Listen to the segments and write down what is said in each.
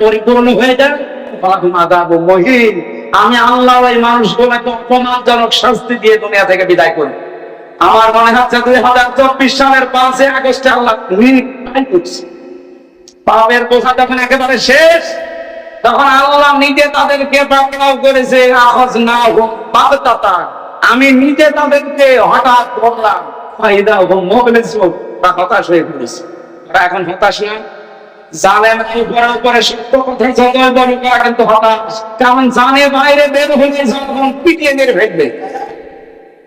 পরিপূর্ণ হয়ে যায় আমি আল্লাহ ওই মানুষগুলোকে অপমানজনক শাস্তি দিয়ে দুনিয়া থেকে বিদায় করব। আমার মনে হচ্ছে দুই হাজার চব্বিশ সালের পাঁচই আগস্টে আল্লাহ পাপের বোঝা যখন একেবারে শেষ, তখন আল্লাহ নিজে তাদেরকে পাকড়াও করেছে আহজ না হোক বাগদাতা আমি নিজে তাদেরকে হঠাৎ বললাম তা হতাশ হয়ে পড়েছে। ওরা এখন হতাশ না জানে না উপরে উপরে সত্য কথা বলুক ওরা কিন্তু হতাশ। কারণ জানে বাইরে বের হলে যখন পিটিয়ে মেরে ফেলবে।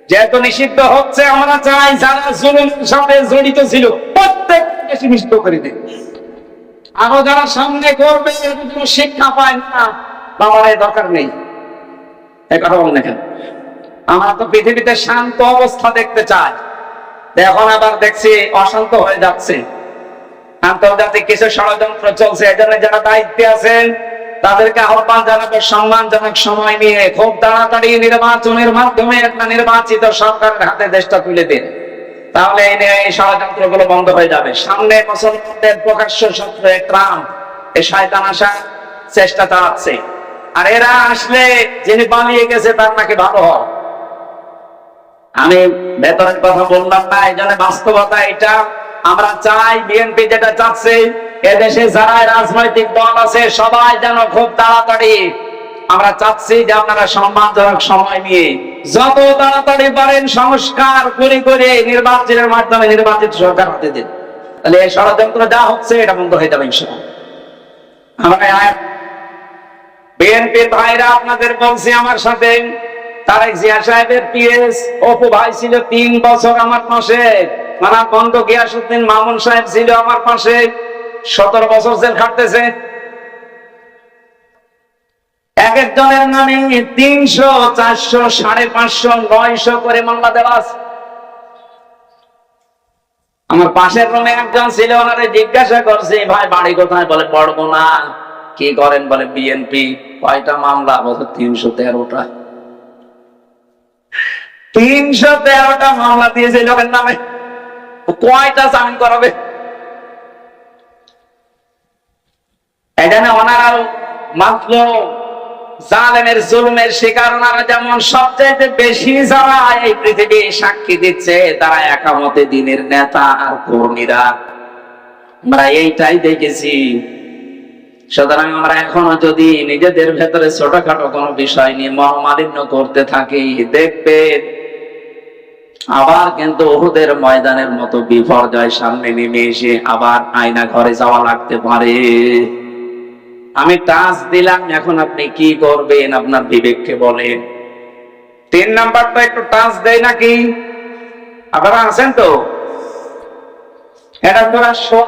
যেহেতু নিষিদ্ধ হচ্ছে, আমরা চাই যারা জুলুমের সাথে জড়িত ছিল, প্রত্যেককে নিষিদ্ধ করে দিই আরও যারা সামনে করবে শিক্ষা পায় না বাবার দরকার নেই। এই কথা কেন? আমরা তো পৃথিবীতে শান্ত অবস্থা দেখতে চাই। এখন আবার দেখছি অশান্ত হয়ে যাচ্ছে। আন্তর্জাতিক কিছু ষড়যন্ত্র চলছে এই জন্য যারা দায়িত্বে আছেন, তাদেরকে আহ্বান জানাবে, সম্মানজনক সময় নিয়ে খুব তাড়াতাড়ি নির্বাচনের মাধ্যমে একটা নির্বাচিত সরকারের হাতে দেশটা তুলে দিন। তাহলে এই নিয়ে এই ষড়যন্ত্রগুলো বন্ধ হয়ে যাবে। সামনে মুসলমানদের প্রকাশ্য শত্রু ট্রাম্প এই শয়তান আসার চেষ্টা চালাচ্ছে। আর এরা আসলে যিনি পালিয়ে গেছে তার নাকি ভালো হয় আমি ভেতরের কথা বললাম না জন্য বাস্তবতা এটা। আমরা চাই বিএনপি যেটা চাচ্ছে, এদেশে যারা রাজনৈতিক দল আছে, সবাই যেন খুব তাড়াতাড়ি আমরা চাচ্ছি যে আপনারা সম্মানজনক সময় নিয়ে যত তাড়াতাড়ি পারেন সংস্কার করে করে নির্বাচনের মাধ্যমে নির্বাচিত সরকার হতে দিন। তাহলে এই ষড়যন্ত্র যা হচ্ছে, এটা বন্ধ হয়ে যাবে আমরা বিএনপির ভাইরা আপনাদের বলছি আমার সাথে তারেক জিয়া সাহেবের পিএস, অপু ভাই ছিল তিন বছর আমার পাশে। মানা বন্ধ গিয়াসুদ্দিন মামুন সাহেব ছিল আমার পাশে। সতেরো বছর জেল খাটতেছে। এক একজনের নামে তিনশো, চারশো, সাড়ে পাঁচশো, নয়শো করে মামলা দেওয়া আমার পাশের রুমে একজন ছিল, ওনারে জিজ্ঞাসা করছে ভাই বাড়ি কোথায়? বলে পড়ব না কি করেন? বলে, বিএনপি। কয়টা মামলা? বলে তিনশো তেরোটা। তিনশো তেরোটা মামলা দিয়েছে লোকের নামে। কয়টা জামিন করাবে? ওনারা মাত্র জালেমের জুলুমের শিকার ওনারা যেমন সবচাইতে বেশি যারা এই পৃথিবী সাক্ষী দিচ্ছে, তারা একামতে দিনের নেতা আর কর্মীরা। আমরা এইটাই দেখেছি। সুতরাং আমরা এখনও যদি নিজেদের ভেতরে ছোটখাটো কোনো বিষয় নিয়ে মহামালিন্য করতে থাকি, দেখবে আবার কিন্তু ওহুদের ময়দানের মতো বিপর্যয় সামনে নেমে এসে আবার আয়না ঘরে যাওয়া লাগতে পারে। আমি টাচ দিলাম, এখন আপনি কি করবেন আপনার বিবেককে বলেন তিন নাম্বারটা একটু টাচ দেয় নাকি? আপনারা আছেন তো? এটা তোরা শোন।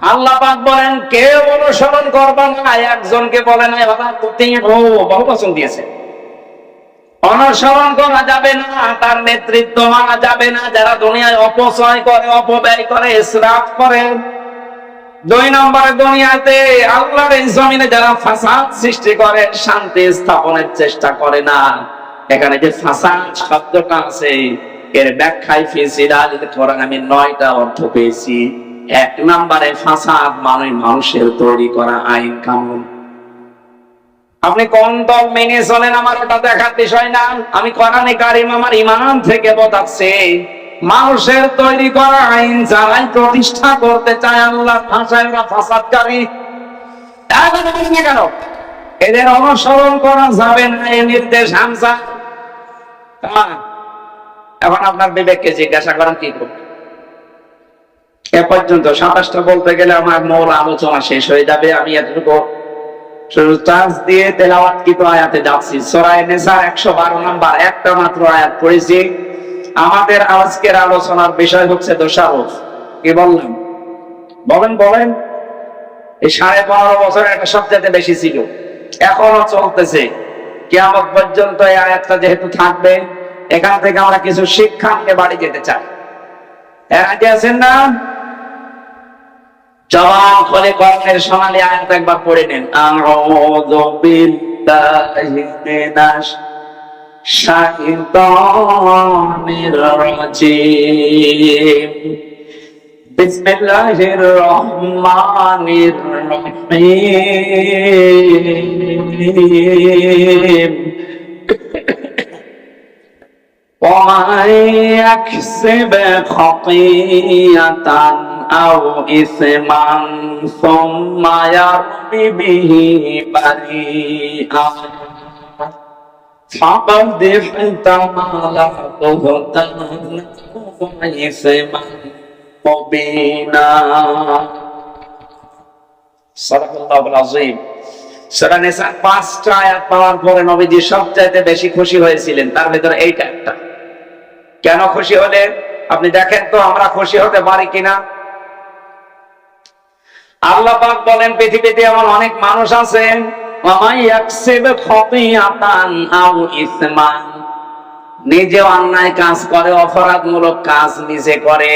আল্লাহ পাক বলেন, কেউ অনুসরণ করবা না। একজনকে বলেন বহু বচন দিয়েছে। অনুসরণ করা যাবে না, তার নেতৃত্ব মানা যাবে না। যারা দুনিয়ায় অপচয় করে, অপব্যয় করে ইসরাফ করে, দুই নম্বরে দুনিয়াতে আল্লাহর এই জমিনে যারা ফাসাদ সৃষ্টি করে, শান্তি স্থাপনের চেষ্টা করে না। এখানে যে ফাসাদ শব্দটা আছে, এর ব্যাখ্যায় ফিজিলাল কোরআন আমি নয়টা অর্থ পেয়েছি। এক নম্বরে ফাসাদ মানে মানুষের তৈরি করা আইন কানুন। আপনি কোন দল মেনে চলেন আমার ওটা দেখার বিষয় না। আমি কোরআনে কারিম আমার ইমান থেকে বোঝাচ্ছি, মানুষের তৈরি করা আইন যারাই প্রতিষ্ঠা করতে চায় আল্লাহ ভাষায় ওরা ফাসাদকারী কেন? এদের অনুসরণ করা যাবে না এই নির্দেশ হামসা। এখন আপনার বিবেককে জিজ্ঞাসা করেন কি করবে এ পর্যন্ত সাতাশটা বলতে গেলে আমার মূল আলোচনা শেষ হয়ে যাবে। আমি এতটুকু বেশি ছিল। এখনও চলতেছে। কেমন পর্যন্ত এই আয়াতটা যেহেতু থাকবে, এখান থেকে আমরা কিছু শিক্ষা নিয়ে বাড়ি যেতে চাই। আছেন না? জবান খোলে কর্মের সোনালী আয়াত একবার পড়ে নেন। আউযু বিল্লাহি মিনাশ শাইতানির রাজিম। বিসমিল্লাহির রহমানির রহিম। ومن يكسب خطيئة أو إثما ثم يرم به بريئا فقد احتمل بهتانا وإثما مبينا صدق الله العظيم সেটা নেশার পাঁচটা আয়াত পাওয়ার পরে নবীজি সবচাইতে বেশি খুশি হয়েছিলেন তার ভিতরে এইটা একটা কেন খুশি হলেন আপনি দেখেন তো আমরা খুশি হতে পারি কিনা? আল্লাহ পাক বলেন, পৃথিবীতে এমন অনেক মানুষ আছেন নিজে অন্যায় কাজ করে, অপরাধমূলক কাজ নিজে করে।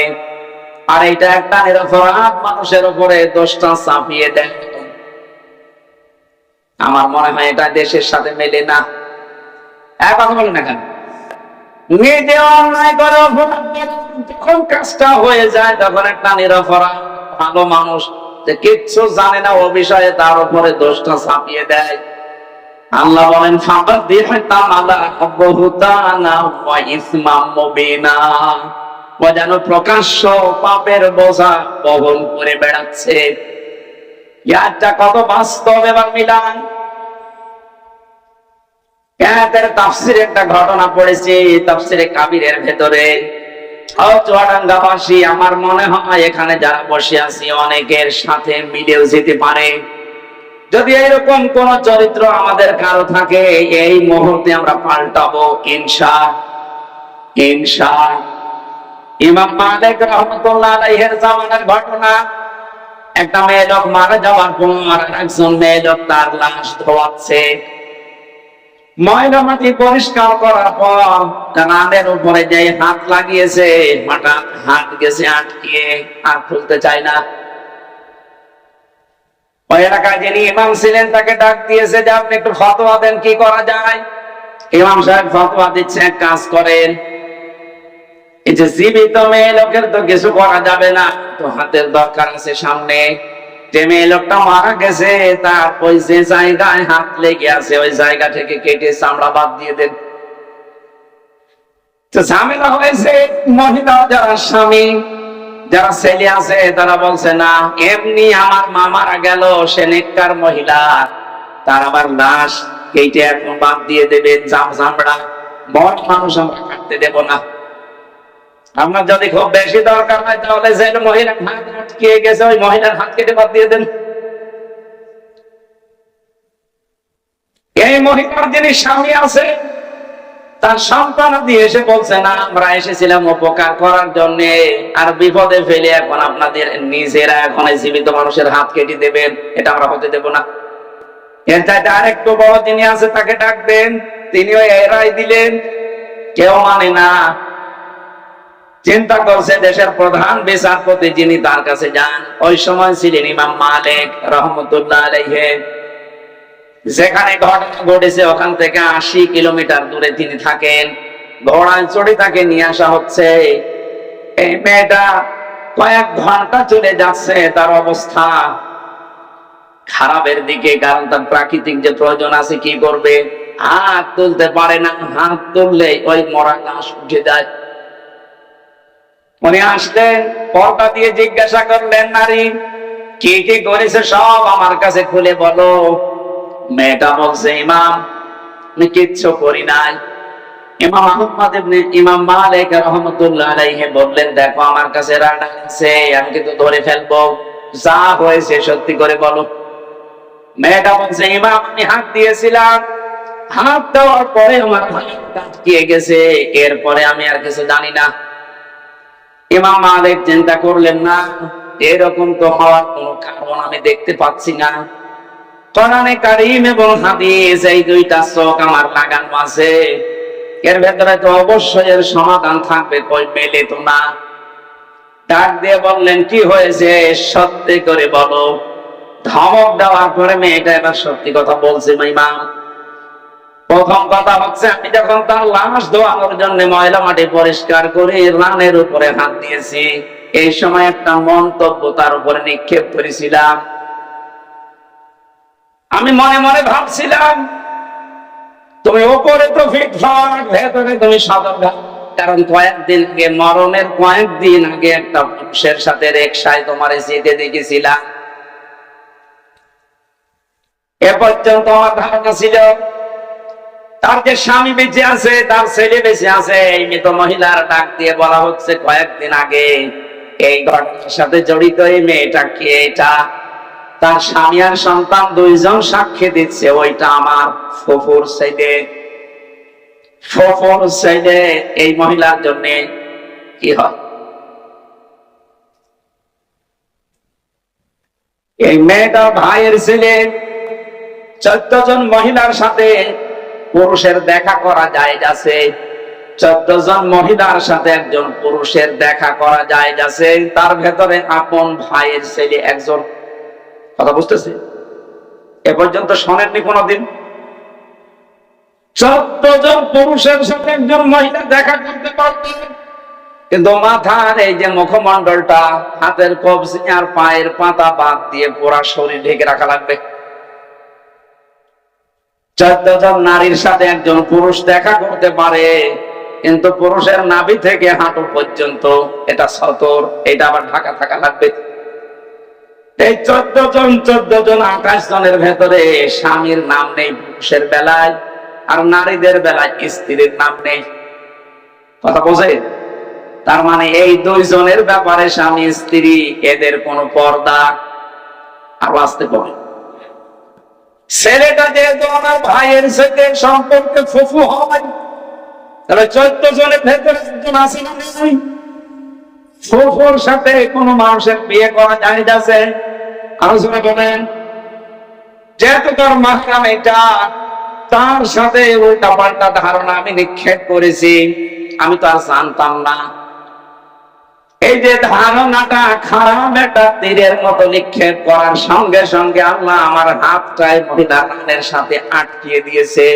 আর এটা একটা নিরপরাধ মানুষের উপরে দোষটা চাপিয়ে দেয়। আমার মনে হয় এটা দেশের সাথে মেলে না। এক কথা বলেন না কেন? নিজে অন্যায় করে যখন কাজটা হয়ে যায়, তখন একটা ভালো মানুষ যে কিচ্ছু জানে না, ও বিষয়ে তার উপরে দোষটা চাপিয়ে দেয়। আল্লাহ বলেন ফাঁকা দিয়ে ও যেন প্রকাশ্য পাপের বোঝা বহন করে বেড়াচ্ছে। ইয়ারটা কত বাস্তব এবার মিলান। এদের তাফসিরে একটা ঘটনা পড়েছি, তাফসিরে কাবিরের ভেতরে। চুয়াডাঙ্গাবাসী, আমার মনে হয় এখানে যারা বসে আছি, অনেকের সাথে মিলেও যেতে পারে। যদি কোন চরিত্র আমাদের কারও থাকে, এই মুহূর্তে আমরা পাল্টাবো, ইনশা ইনশা। ইমাম মালিক রহমতুল্লাহ ঘটনা, একটা মেয়ে লোক মারা যাওয়ার পর একজন মেয়ে লোক তার লাশ ধোয়াচ্ছে। ময়লা মাটি পরিষ্কার করার পর কানের উপরে যে হাত লাগিয়েছে, হঠাৎ হাত গেছে আটকিয়ে, আর খুলতে চায় না। ইমাম তাকে ডাক দিয়েছে যে, আপনি একটু কি করা যায়? ইমাম সাহেব ফতোয়া দিচ্ছে কাজ করেন। জীবিত মেয়ে লোকের তো কিছু করা যাবে না, তো হাতের দরকার আছে সামনে। যে মেয়ে লোকটা মারা গেছে তার ওই যে জায়গায় হাত লেগে আছে, ওই জায়গা থেকে কেটে চামড়া বাদ দিয়ে দেন। ঝামেলা হয়েছে, মহিলা যারা স্বামী, যারা ছেলে আছে, তারা বলছে, না, এমনি আমার মা মারা গেল, সে নেককার মহিলা। তার আবার লাশ কেটে এখন বাদ দিয়ে দেবে জাম চামড়া বড় মানুষ আমরা কাটতে দেব না। আপনার যদি খুব বেশি দরকার হয় তাহলে যে মহিলার হাত আটকে গেছে, ওই মহিলার হাত কেটে বাদ দিয়ে দেন। এই মহিলার যিনি স্বামী আছে, তার সন্তান দিয়ে এসে বলছে, না, আমরা এসেছিলাম উপকার করার জন্য, আর বিপদে ফেলে এখন আপনাদের নিজেরা এখন জীবিত মানুষের হাত কেটে দেবেন, এটা আমরা হতে দেব না। এর চাইতে বড় যিনি আছে, তাকে ডাকবেন তিনিও এরাই দিলেন, কেউ মানে না চিন্তা করছে দেশের প্রধান বিচারপতি যিনি তার কাছে যান। ওই সময় ছিলেন ইমাম মালিক রহমতুল্লাহ আলাইহে। যেখানে ঘটনা ঘটেছে, ওখান থেকে আশি কিলোমিটার দূরে তিনি থাকেন। ঘোড়ায় চড়ে তাকে নিয়ে আসা হচ্ছে। এই মেয়েটা কয়েক ঘণ্টা চলে যাচ্ছে, তার অবস্থা খারাপের দিকে, কারণ তার প্রাকৃতিক যে প্রয়োজন আছে, কি করবে? হাত তুলতে পারে না। হাত তুললে ওই মরা লাশ উঠে যায়। উনি আসলেন পর্দা দিয়ে জিজ্ঞাসা করলেন, নারী, কি কি করেছে সব আমার কাছে খুলে বলো। মেয়েটা বলছে ইমাম কিচ্ছু করি নাই। বললেন আমার কাছে আমি কিন্তু ধরে ফেলব। যা হয়েছে সত্যি করে বলো। ইমাম, আমি হাত দিয়েছিলাম। হাত দেওয়ার পরে আমার গেছে। এরপরে আমি আর কিছু জানি না। ইমাম মালিক চিন্তা করলেন না, এরকম তো হওয়ার কোনো কারণ আমি দেখতে পাচ্ছি না। কোরআনে কারিম এবং হাদিস, এই দুইটা চোখ আমার লাগানো আছে। এর ভেতরে তো অবশ্যই এর সমাধান থাকবে, কই মেলে তো না। ডাক দিয়ে বললেন, কি হয়েছে? সত্যি করে বলো। ধমক দেওয়ার পরে মেয়েটা এবার সত্যি কথা বলছে, ইমাম প্রথম কথা হচ্ছে আমি যখন তার লাশ ধোয়ানোর জন্য ময়লা মাটি পরিষ্কার করে রানের উপরে হাত দিয়েছি, এই সময় একটা মন্তব্য তার উপরে নিক্ষেপ করেছিলাম। আমি মনে মনে ভাবছিলাম, তুমি ওপরে তো ফিটফাট ভেতরে তুমি সদর কারণ কয়েকদিন আগে, মরণের কয়েকদিন আগে একটা পুরুষের সাথে রেকশায় তোমার যেতে দেখেছিলাম। এ পর্যন্ত আমার ধারণা ছিল তার যে স্বামী বেঁচে আছে, তার ছেলে বেঁচে আছে, এই মৃত মহিলার ডাক দিয়ে বলা হচ্ছে কয়েকদিন আগে এই ঘটনার সাথে জড়িত এই মেয়েটা কে এটা? তার স্বামী আর সন্তান দুইজন সাক্ষী দিচ্ছে, ওইটা আমার ফুফুর ছেলে। ফুফুর ছেলে, এই মহিলার জন্য কি হয়? এই মেয়েটা ভাইয়ের ছেলে, চোদ্দ জন মহিলার সাথে পুরুষের দেখা করা যায় যাচ্ছে চোদ্দ জন মহিলার সাথে একজন পুরুষের দেখা করা যায় যাচ্ছে তার ভেতরে আপন ভাইয়ের ছেলে একজন। কথা বুঝতেছে? এ পর্যন্ত শোনেননি কোনোদিন? চোদ্দ জন পুরুষের সাথে একজন মহিলা দেখা করতে পারবে। কিন্তু মাথার এই যে মুখমন্ডলটা হাতের কবজি আর পায়ের পাতা বাদ দিয়ে পুরা শরীর ঢেকে রাখা লাগবে। চোদ্দ জন নারীর সাথে একজন পুরুষ দেখা করতে পারে, কিন্তু পুরুষের নাভি থেকে হাঁটু পর্যন্ত এটা সতর, এটা আবার ঢাকা থাকা লাগবে। এই চোদ্দ জন চোদ্দ জন আঠাশ জনের ভেতরে স্বামীর নাম নেই পুরুষের বেলায়, আর নারীদের বেলায় স্ত্রীর নাম নেই। কথা বোঝে? তার মানে এই দুইজনের ব্যাপারে স্বামী, স্ত্রী, এদের কোনো পর্দা আর আসতে পারে। ছেলেটা যেহেতু আমার ভাইয়ের সাথে সম্পর্কে ফুফু হয়, তাহলে চৈত্র জনের ভেতরে একজন আছে ফুফুর সাথে কোন মানুষের বিয়ে করা যায় যাচ্ছে আলোচনা করেন যেহেতু তার মাহরাম এটা, তার সাথে উল্টা পাল্টা ধারণা আমি নিক্ষেপ করেছি। আমি তো আর জানতাম না। এই যে ধারণাটা খারাপ একটা তীরের মতো নিক্ষেপ করার সঙ্গে সঙ্গে আল্লাহ আমার হাতটায় মহিলা রানের সাথে আটকিয়ে দিয়েছে।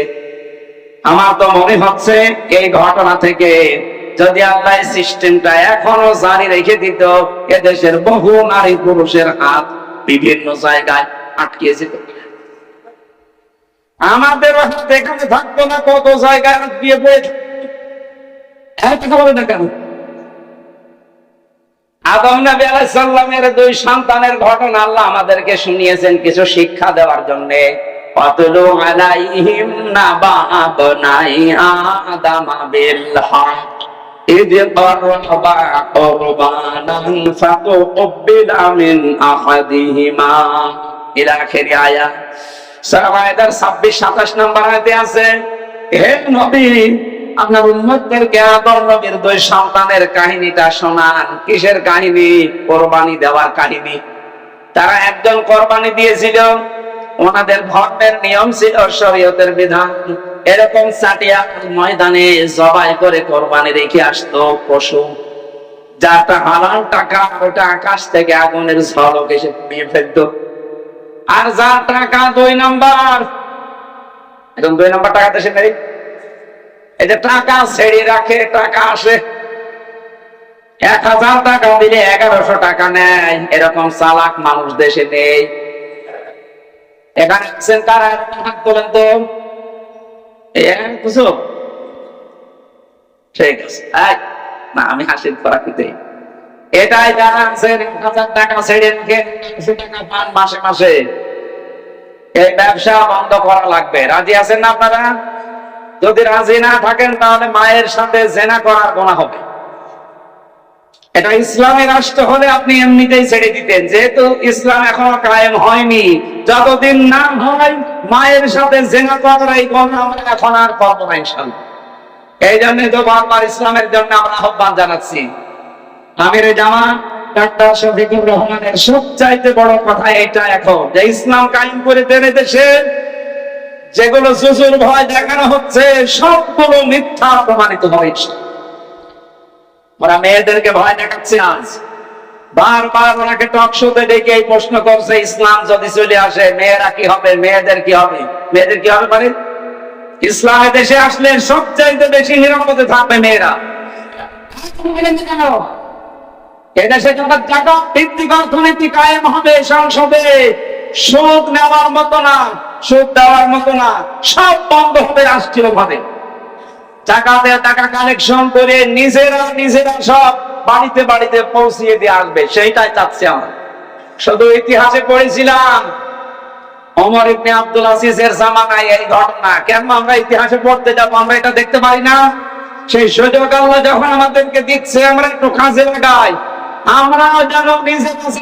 আমার তো মনে হচ্ছে এই ঘটনা থেকে যদি আল্লাহ সিস্টেমটা এখনও জারি রেখে দিত, এদেশের বহু নারী পুরুষের হাত বিভিন্ন জায়গায় আটকিয়ে যেত। আমাদের হাত এখানে থাকতো না কত জায়গায় আটকিয়ে পড়ে একটা না কেন? আদম নবী আলাইহিস সালামের দুই সন্তানের ঘটনা আল্লাহ আমাদেরকে শুনিয়েছেন কিছু শিক্ষা দেওয়ার জন্য অতলু আলাইহিম নাবা বনাই আদম বিল হক إذ قربا قربانا فتقبل من أحدهما إلى آخر آية সূরা মায়েদার 26 27 নম্বর আয়াতে আছে হে নবী আপনার উম্মতদেরকে আদম নবীর দুই সন্তানের কাহিনীটা শোনান। কিসের কাহিনী? কোরবানি দেওয়ার কাহিনী। তারা একজন কোরবানি দিয়েছিল, ওনাদের ধর্মের নিয়ম ছিল শরীয়তের বিধান। এরকম চাটিয়া ময়দানে জবাই করে কোরবানি রেখে আসতো পশু। যারটা হালাল টাকা ওটা আকাশ থেকে আগুনের ঝলক এসে পুড়িয়ে ফেলতো। আর যার টাকা দুই নাম্বার এখন দুই নাম্বার টাকা দেশে নেই এই যে টাকা ছেড়ে রাখে, টাকা আসে। এক হাজার টাকা দিলে এগারোশো টাকা নেয়। এরকম চালাক মানুষ দেশে নেই। এখানে কারা? তোলেন তো। ঠিক আছে। না, আমি হাসির করাতে এটাই যারা এক হাজার টাকা ছেড়ে রেখে টাকা পান মাসে মাসে। এই ব্যবসা বন্ধ করা লাগবে। রাজি আছেন না আপনারা? যদি রাজি না থাকেন, তাহলে মায়ের সাথে জেনা করার গোনা হবে। এটা ইসলামের রাষ্ট্র হলে আপনি এমনিতেই ছেড়ে দিতেন। যেহেতু ইসলাম এখনও কায়েম হয়নি, যতদিন না হয় মায়ের সাথে জেনা করার এই গোনা আমরা এখন আর করব না ইনশাল্লাহ এই জন্য তো বারবার ইসলামের জন্য আমরা আহ্বান জানাচ্ছি। আমির জামা ডাক্তার শফিকুর রহমানের সবচাইতে বড় কথা এটা এখন, যে ইসলাম কায়েম করে দেন দেশে যেগুলো জুজুর ভয় দেখানো হচ্ছে, সবগুলো মিথ্যা প্রমাণিত হয়েছে ওরা মেয়েদেরকে ভয় দেখাচ্ছে আজ। বারবার ওনাকে টক শোতে ডেকে এই প্রশ্ন করছে, ইসলাম যদি চলে আসে, মেয়েরা কি হবে? মেয়েদের কি হবে? মেয়েদের কি হবে মানে? ইসলামের দেশে আসলে সবচাইতে বেশি নিরাপদে থাকবে মেয়েরা। এদেশে যখন জাগত ভিত্তিক অর্থনীতি কায়েম হবে, সংসদে সুদ নেওয়ার মতো না। সুদ দেওয়ার মতো না। সব বন্ধ হবে রাষ্ট্রীয় ভাবে টাকাতে টাকা কালেকশন করে নিজেরা নিজেরা সব বাড়িতে বাড়িতে পৌঁছিয়ে দিয়ে আসবে। সেইটাই চাচ্ছি আমরা। শুধু ইতিহাসে পড়েছিলাম অমর ইবনে আব্দুল আজিজের জামানায় এই ঘটনা। কেন আমরা ইতিহাসে পড়তে যাব? আমরা এটা দেখতে পাই না। সেই সুযোগ আল্লাহ যখন আমাদেরকে দিচ্ছে, আমরা একটু কাজে লাগাই। আমরাও যেন নিজে কাছে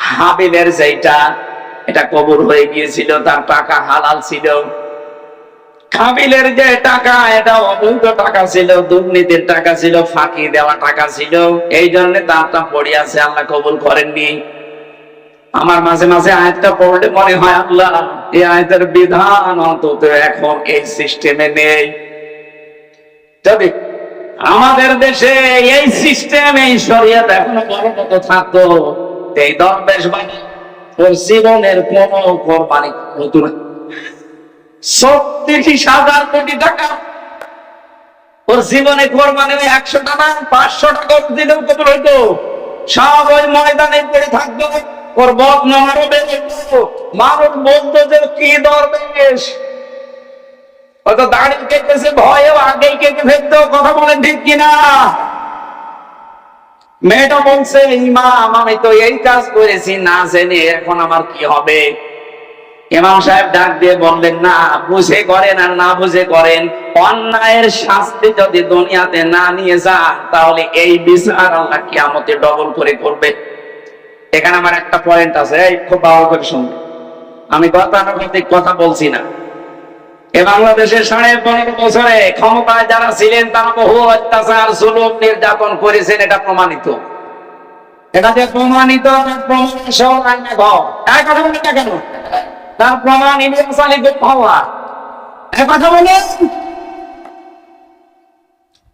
হাবিলের যেটা এটা কবর হয়ে গিয়েছিল, তার টাকা হালাল ছিল। এই বিধান অন্তত এখন এই সিস্টেমে নেই। তবে আমাদের দেশে এই সিস্টেম এই শরীয়ত এখনও বড় মতো থাকতো। এই দরবেশ বাণী ওর জীবনের কোন কোরবানি হতো না ছত্রিশ কোটি টাকা। ওর জীবনে কোরবানি একশো টাকা পাঁচশো টাকা দিলেও কবুল হইতো। সব ওই ময়দানে পড়ে থাকতো। ওর বদনাম আরও যেত। মানুষ বলতো যে কি দরবেশ। হয়তো দাঁড়িয়ে কেটেছে, ভয়েও আগেই কেটে ফেলতো। কথা বলেন ঠিক কিনা? মেয়েটা বলছে ইমাম আমি তো এই কাজ করেছি, না জেনে এখন আমার কি হবে? ইমাম সাহেব ডাক দিয়ে বললেন, না, বুঝে করেন আর না বুঝে করেন। অন্যায়ের শাস্তি যদি দুনিয়াতে না নিয়ে যান, তাহলে এই বিচার আল্লাহ কিয়ামতে ডবল করে করবে। এখানে আমার একটা পয়েন্ট আছে খুব ভালো করে শুনবে আমি গতানুগতিক কথা বলছি না। বাংলাদেশের সাড়ে পনেরো বছরে ক্ষমতায় যারা ছিলেন, তারা বহু অত্যাচার, জুলুম, নির্যাতন করেছেন, এটা প্রমাণিত। এটা যে প্রমাণিত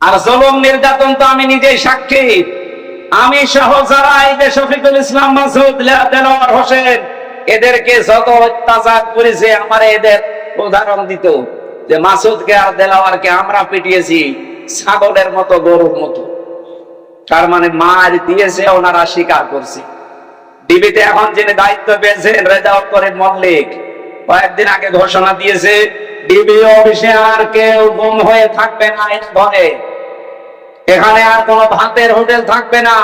আর জুলুম, নির্যাতন তো আমি নিজেই সাক্ষী। আমি সহ যারা ইসলাম মাসুদ হোসেন, এদেরকে যত অত্যাচার করেছে, আমার এদের উদাহরণ দিত যে মাসুদকে আর দেলাওয়ারকে আমরা পিটিয়েছি ছাগলের মতো, গরুর মতো। তার মানে মার দিয়েছে, ওনারা স্বীকার করছে। ডিবিতে এখন যিনি দায়িত্ব পেয়েছেন, রেজাউল করিম মল্লিক, কয়েকদিন আগে ঘোষণা দিয়েছে, ডিবি অফিসে আর কেউ গুম হয়ে থাকবে না ঘরে। এখানে আর কোনো ভাতের হোটেল থাকবে না।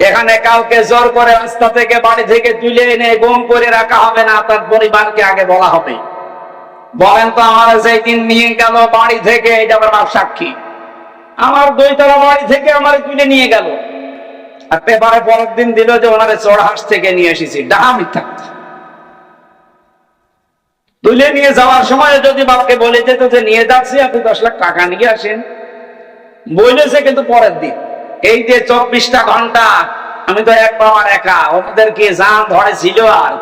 এখানে কাউকে জোর করে রাস্তা থেকে বাড়ি থেকে তুলে এনে গুম করে রাখা হবে না, তার পরিবারকে আগে বলা হবে। বলেন তো আমার সেই দিন নিয়ে গেল বাড়ি থেকে এটা আমার বাপ সাক্ষী। আমার দুইতলা বাড়ি থেকে আমার তুলে নিয়ে গেল। আর পেপারে পরের দিন দিল যে ওনারে চড়হাস থেকে নিয়ে এসেছি। ডাহা মিথ্যা তুলে নিয়ে যাওয়ার সময় যদি বাপকে বলে যেত যে, নিয়ে যাচ্ছি, আপনি দশ লাখ টাকা নিয়ে আসেন। বলেছে কিন্তু পরের দিন। এই যে চব্বিশটা ঘণ্টা, আমি তো এক পাওয়ার একা। ওনাদেরকে জান ধরে ছিল আর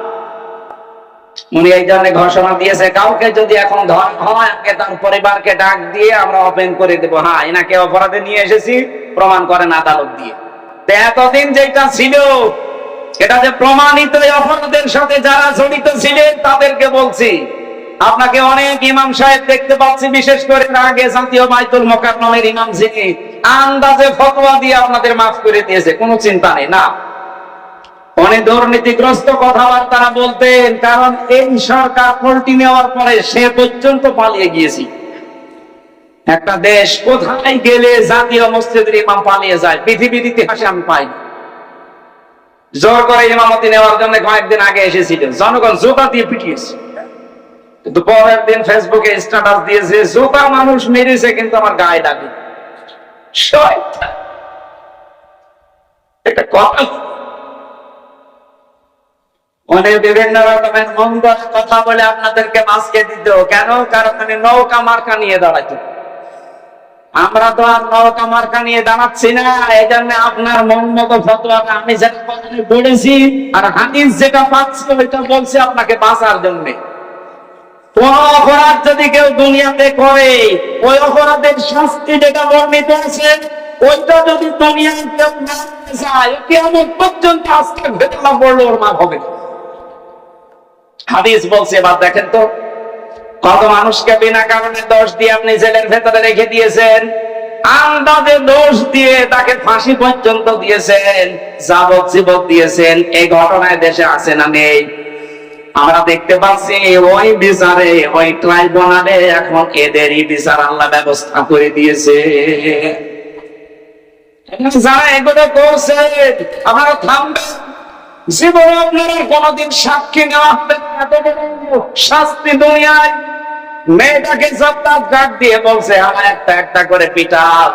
উনি এই জন্য ঘোষণা দিয়েছে, কাউকে যদি এখন ধরা হয় তার পরিবারকে ডাক দিয়ে আমরা ওপেন করে দেবো। হ্যাঁ এনাকে অপরাধে নিয়ে এসেছি, প্রমাণ করেন আদালত দিয়ে। এতদিন যেটা ছিল এটা যে প্রমাণিত অপরাধের সাথে যারা জড়িত ছিলেন তাদেরকে বলছি। আপনাকে অনেক ইমাম সাহেব দেখতে পাচ্ছি, বিশেষ করে আগে জাতীয় বাইতুল মোকাররমের ইমাম যিনি। আন্দাজে ফতোয়া দিয়ে আপনাদের মাফ করে দিয়েছে, কোনো চিন্তা নেই, না। অনেক দুর্নীতিগ্রস্ত কথাবার্তা বলতেন, কারণ এই সরকার পল্টি নেওয়ার পরে সে পর্যন্ত পালিয়ে গিয়েছি। একটা দেশ কোথায় গেলে জাতীয় মসজিদের ইমাম পালিয়ে যায়, পৃথিবীর ইতিহাসে আমি পাই জোর করে ইমামতি নেওয়ার জন্য কয়েকদিন আগে এসেছিল, জনগণ জোতা দিয়ে পিটিয়েছে। কিন্তু পরের দিন ফেসবুকে স্ট্যাটাস দিয়েছে, জোতা মানুষ মেরেছে, কিন্তু আমার গায়ে লাগে। এটা কথা উনি বিভিন্ন রকমের মঙ্গল কথা বলে আপনাদেরকে মাসকে দিত কেন? কারণ উনি নৌকা মার্কা নিয়ে দাঁড়াইতো আমরা তো আর নৌকা মার্কা নিয়ে দাঁড়াচ্ছি না। এই জন্য আপনার মন মতো ফতোয়াটা আমি যেটা বলেছি আর হাদিস যেটা পাচ্ছি ওইটা বলছি আপনাকে বাঁচার জন্য। কোন অপরাধ যদি কেউ দুনিয়াতে করে, ওই অপরাধের শাস্তি যেটা বর্ণিত আছে, ওইটা যদি দুনিয়ায় কেউ না চায় কেমন পর্যন্ত আজকে পড়ল ওর মা হবে না। হাদিস বলছে, এবার দেখেন তো, কত মানুষকে বিনা কারণে দোষ দিয়ে আপনি জেলের ভেতরে রেখে দিয়েছেন? আন্দাজে দোষ দিয়ে তাকে ফাঁসি পর্যন্ত দিয়েছেন দিয়েছেন, এই ঘটনায় দেশে আছে না নেই? আমরা দেখতে পাচ্ছি, ওই বিচারে, ওই ট্রাইব্যুনালে এখন এদেরই বিচার আল্লাহ ব্যবস্থা করে দিয়েছে। যারা এগুলো করছে থামবেন। জীবনে আপনারা কোনদিন সাক্ষী নেওয়া হবে। শাস্তি দুনিয়ায়। মেয়েটাকে সপ্তাহ ডাক দিয়ে বলছে, আমার একটা একটা করে পিটাল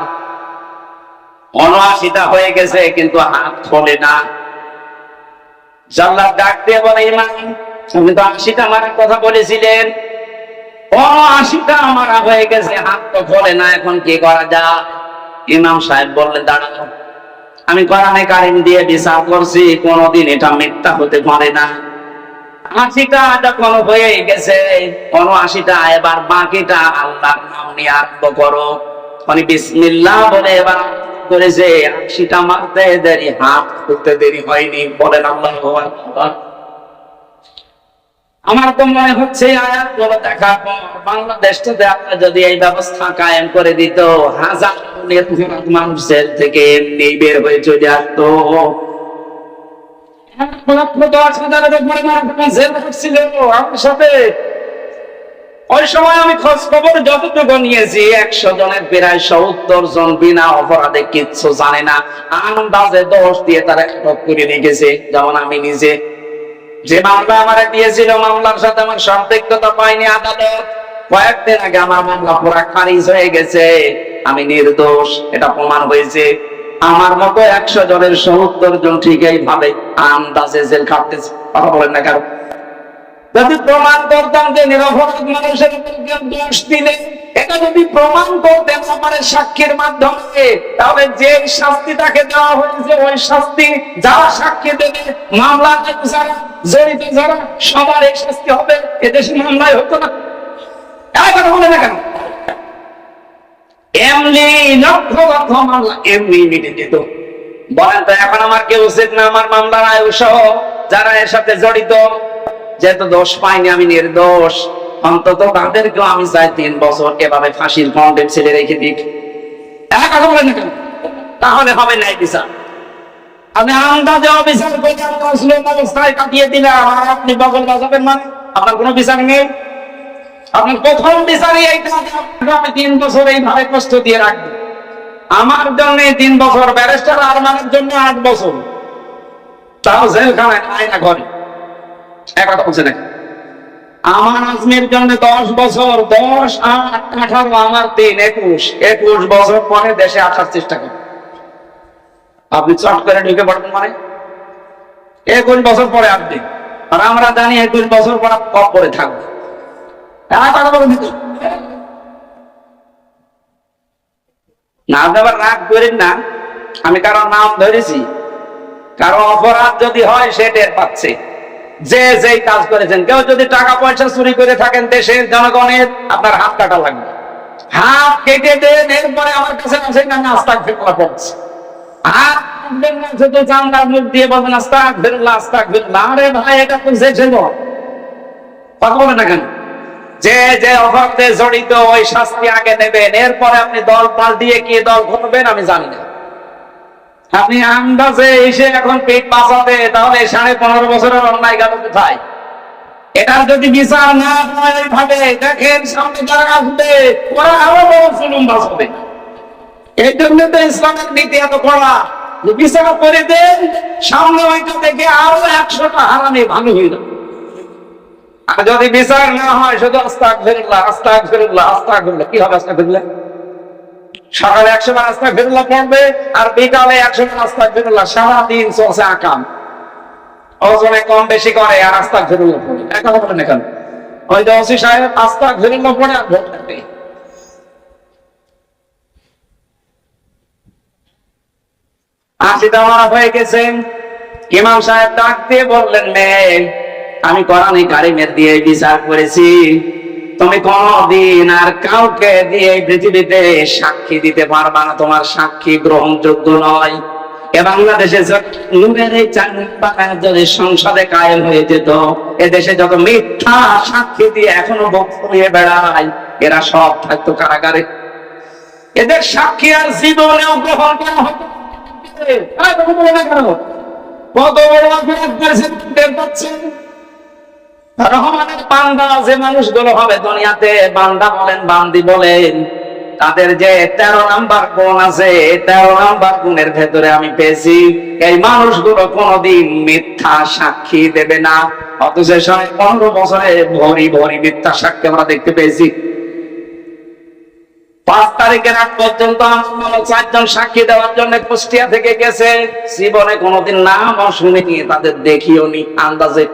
অনআশিটা হয়ে গেছে, কিন্তু হাত খোলে না। জাল্লাদ ডাক দিয়ে বলে, ইমাম, তুমি তো আশিটা মারার কথা বলেছিলেন। অনআশিটা মারা হয়ে গেছে, হাত তো খোলে না, এখন কি করা যায়? ইমাম সাহেব বললেন, দাঁড়াও। আমি কোরআনে কারিম দিয়ে বিচার করছি, কোনদিন এটা মিথ্যা হতে পারে না। আশিটা হয়ে গেছে কোন আশিটা এবার বাকিটা আরম্ভ করো। বলে এবার করেছে, আশিটা মারতে দেরি, হাত খুলতে দেরি হয়নি, বলেন আল্লাহ আমার তো মনে হচ্ছে আয়াতগুলো দেখার পর বাংলাদেশটাতে আল্লাহ যদি এই ব্যবস্থা কায়েম করে দিত, হাজার মানুষের থেকে এমনি বের হয়ে চলে আসতো। সাথে। ওই সময় আমি খোঁজ খবর যতটুকু নিয়েছি, একশো জনের প্রায় জন বিনা অপরাধে জানে না। আন্দাজে দোষ দিয়ে তারা করে যেমন আমি নিজে যে মামলা আমার দিয়েছিল, মামলার সাথে আমার সম্পৃক্ততা পাইনি আদালত। কয়েকদিন আগে আমার মামলা পুরা খারিজ হয়ে গেছে। আমি নির্দোষ, এটা প্রমাণ হয়েছে। আমার মতো একশো জনের সত্তর জন ঠিক এইভাবে আন্দাজে জেল খাটতেছে। কথা বলেন না কারও যদি প্রমাণ করতাম যে নিরপরাধ মানুষের কেউ দোষ দিলে, এটা যদি প্রমাণ আমার সাক্ষীর মাধ্যমে, তাহলে যে শাস্তি তাকে দেওয়া হয়েছে, ওই শাস্তি যারা সাক্ষী দেবে মামলা যারা জড়িত, যারা সবার এই শাস্তি হবে, এদেশে মামলায় হতো না। না কেন? এমনি লক্ষ লক্ষ মামলা, এমনি মিটে যেত। বলেন তো, এখন আমার কি উচিত না, আমার মামলার আয়ু সহ যারা এর সাথে জড়িত যেহেতু দোষ পাইনি আমি নির্দোষ। অন্তত তাদেরকেও আমি চাই তিন বছর এভাবে ফাঁসির কন্ডেম ছেড়ে রেখে দিক? তাহলে হবে নাই বিচার। আপনি আন্দাজে করে আর আপনি মানে? আপনার কোনো বিচার নেই? আপনার প্রথম এইটা আমি তিন বছর এইভাবে আমার জন্য তিন বছর ব্যারিস্টার আরমানের জন্য আট বছর। তাও জেলখানায় আয়না ঘরে। আমার আজমের জন্য দশ বছর, দশ আট আঠারো আমার তিন একুশ একুশ বছর পরে দেশে আসার চেষ্টা করি। আপনি চট করে ঢুকে পড়বেন মানে? একুশ বছর পরে আপনি আর আমরা জানি একুশ বছর পর কম পরে থাকব। না আবার রাগ করেন না। আমি কারও নাম ধরেছি। কারও অপরাধ যদি হয়, সে টের পাচ্ছে। যে যেই কাজ করেছেন, কেউ যদি টাকা পয়সা চুরি করে থাকেন দেশের জনগণের, আপনার হাত কাটা লাগবে। হাত কেটে দেন, এরপরে আমার কাছে কাটবেন না আস্তাক ফেরলা ভাই, এটা কথা না কেন? যে যে জড়িত, ওই শাস্তি আগে নেবেন আপনি দল কি দল করবেন আমি জানি না। আপনি আন্দাজে এসে এখন পেট বাঁচাবে, তাহলে সাড়ে পনেরো বছরের অন্যায় গেল কোথায়? এটার যদি বিচার না হয় এইভাবে, দেখেন সামনে যারা আসবে, ওরা আরও বড় জুলুম বাঁচাবে। এই জন্য তো ইসলামের নীতি এত কড়া। বিচার করে দেন, সামনে হয়তো দেখে আরও একশোটা হারামি ভালো হইল আর যদি বিচার না হয়, শুধু আস্তাক ফেরুল্লাহ আস্তাক ফেরুল্লাহ আস্তাক ফেরুল্লাহ কি হবে আস্তাক ফেরুল্লাহ সকালে একশো বার আস্তাক ফেরুল্লাহ পড়বে আর বিকালে একশো বার আস্তাক ফেরুল্লাহ সারাদিন চলছে আকাম। ওজনে কম বেশি করে, আর আস্তাক ফেরুল্লাহ পড়ে। একা হবে না কেন? ওই যে ওসি সাহেব আস্তাক ফেরুল্লাহ পড়ে আর ভোট দেবে আশিটা মারা হয়ে গেছে। ইমাম সাহেব ডাক দিয়ে বললেন মেয়ে আমি কোরআনে কারিমের দিয়ে বিচার করেছি। তুমি কোনদিন আর কাউকে দিয়ে এই পৃথিবীতে সাক্ষী দিতে পারবা না, তোমার সাক্ষী গ্রহণযোগ্য নয় এ বাংলাদেশে এই যদি সংসদে কায়েম হয়ে যেত, এ দেশে যত মিথ্যা সাক্ষী দিয়ে এখনও বেড়ায়, এরা সব থাকতো কারাগারে এদের সাক্ষী আর জীবনেও গ্রহণ হতো? কত বড় অপরাধ করেছেন? রহমানের বান্দা, যে হবে দুনিয়াতে, বান্দা বলেন, বান্দি বলেন, তাদের যে তেরো নাম্বার গুণ আছে তেরো নাম্বার গুণের ভেতরে আমি পেয়েছি, এই মানুষগুলো কোনোদিন মিথ্যা সাক্ষী দেবে না। অথচ পনেরো বছরে ভরি ভরি মিথ্যা সাক্ষী আমরা দেখতে পেয়েছি। পাঁচ তারিখের আগ পর্যন্ত চারজন সাক্ষী দেওয়ার জন্য কুষ্টিয়া থেকে গেছে। জীবনে কোনোদিন নামও শুনিনি, তাদের দেখিও নি আন্দাজে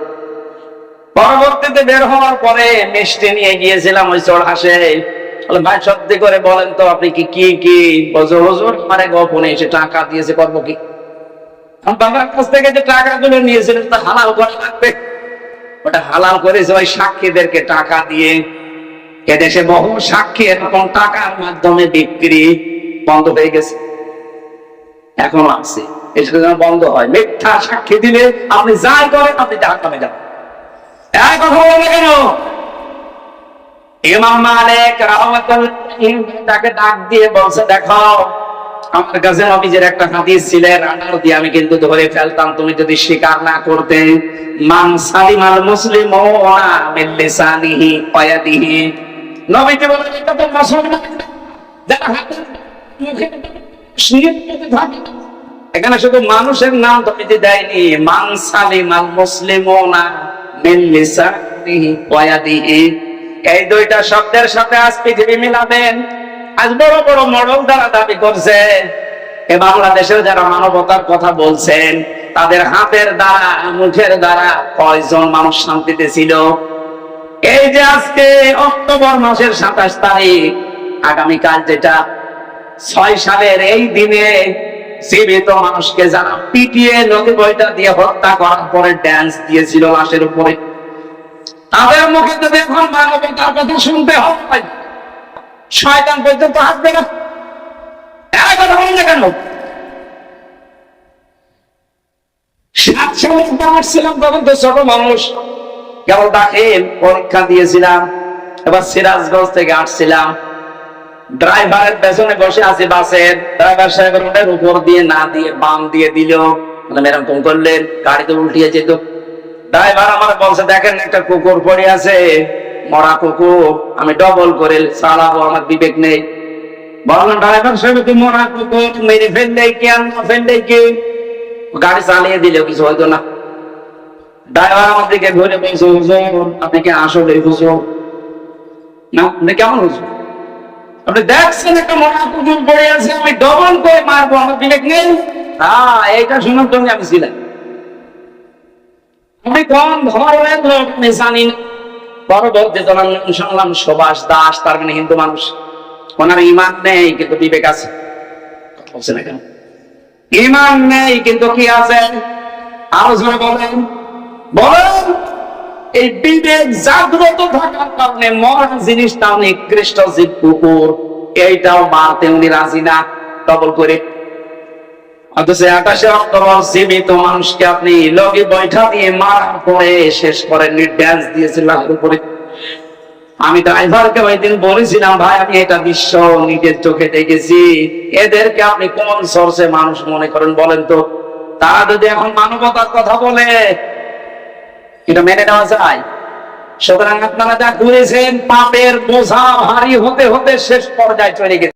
পরবর্তীতে বের হওয়ার পরে মিষ্টি নিয়ে গিয়েছিলাম ওই চোর হাসে ভাই, সত্যি করে বলেন তো, আপনি কি কি কি? বলছে, হুজুর মানে গোপনে এসে টাকা দিয়েছে, করব কি? বাবার কাছ থেকে যে টাকাগুলো নিয়েছিলেন তা হালাল করা লাগবে ওটা হালাল করেছে ওই সাক্ষীদেরকে টাকা দিয়ে। এদেশে বহু সাক্ষী এরকম টাকার মাধ্যমে বিক্রি বন্ধ হয়ে গেছে। এখন আছে। এটা যেন বন্ধ হয়। মিথ্যা সাক্ষী দিলে আপনি যাই করেন, আপনি জাহান্নামে যাবেন। এক কথা বলবে কেন? ইমাম মালিক তাকে ডাক দিয়ে বলছে, দেখো, আমার কাছে নবীজের একটা হাদিস ছিল, রান্নার দিয়ে আমি কিন্তু ধরে ফেলতাম, তুমি যদি স্বীকার না করতে, মান সালিমাল মুসলিমুনা মিন লিসানিহি ওয়া ইয়াদিহি। নবীজি বলেন এটা তো মুসলমান যারা হাতে এখানে শুধু মানুষের নাম নবীজি দেয়নি, মান সালিমাল মুসলিমুনা মিন লিসানিহি বাংলাদেশের যারা মানবতার কথা বলছেন, তাদের হাতের দ্বারা, মুখের দ্বারা কয়জন মানুষ শান্তিতে ছিল? এই যে আজকে অক্টোবর মাসের সাতাশ তারিখ, আগামীকাল যেটা, ছয় সালের এই দিনে মানুষকে বইটা দিয়ে হত্যা করার পরে ড্যান্স দিয়েছিল উপরে, তাদের মুখে কথা শুনতে হয়। শয়তান পর্যন্ত আসবে না। সাত আসছিলাম তো মানুষ। কেবল দাখিল পরীক্ষা দিয়েছিলাম। এবার সিরাজগঞ্জ থেকে আসছিলাম। ড্রাইভারের পেছনে বসে আছে বাসের। ড্রাইভার সাহেবের রোডের উপর দিয়ে না দিয়ে বাম দিয়ে দিল। মানে এরকম করলেন গাড়িতে উল্টিয়ে যেত। ড্রাইভার আমার বলছে, দেখেন একটা কুকুর পড়ে আছে, মরা কুকুর। আমি ডবল করে চালাবো, আমার বিবেক নেই। বললাম, ড্রাইভার সাহেব, তুই মরা কুকুর মেরে ফেললে কি আর না ফেললে কি? গাড়ি চালিয়ে দিলে, কিছু হয়তো না। ড্রাইভার আমার দিকে ঘুরে বলছে আপনি কি আসলে হুজুর? না, আপনি কেমন হুজুর? আপনি দেখছেন একটা পড়ে আছে, আমি ডবল করে মারবো, আমার বিবেক নেই। জন্য আমি ছিলাম। আমি কোন ধরনের লোক আমি জানি না। পরবর্তী তোমার নাম শুনলাম, সুভাষ দাস, তার মানে হিন্দু মানুষ। ওনার ইমান নেই, কিন্তু বিবেক আছে। বলছে না কেন ইমান নেই, কিন্তু কি আছে? আরও জোরে বলেন। বলেন এই বিবেক জাগ্রত থাকার কারণে মরা জিনিসটা নিকৃষ্ট জীব কুকুর। এইটাও মারতে উনি রাজি না। ডবল করে। ড্রাইভারকে নিজের এদেরকে আপনি কোন সোর্সে মানুষ মনে করেন বলেন তো? তারা যদি এখন মানবতার কথা বলে এটা মেনে নেওয়া যায়। সুতরাং আপনারা যা করেছেন, পাপের বোঝা ভারী হতে হতে শেষ পর্যায়ে চলে গেছে।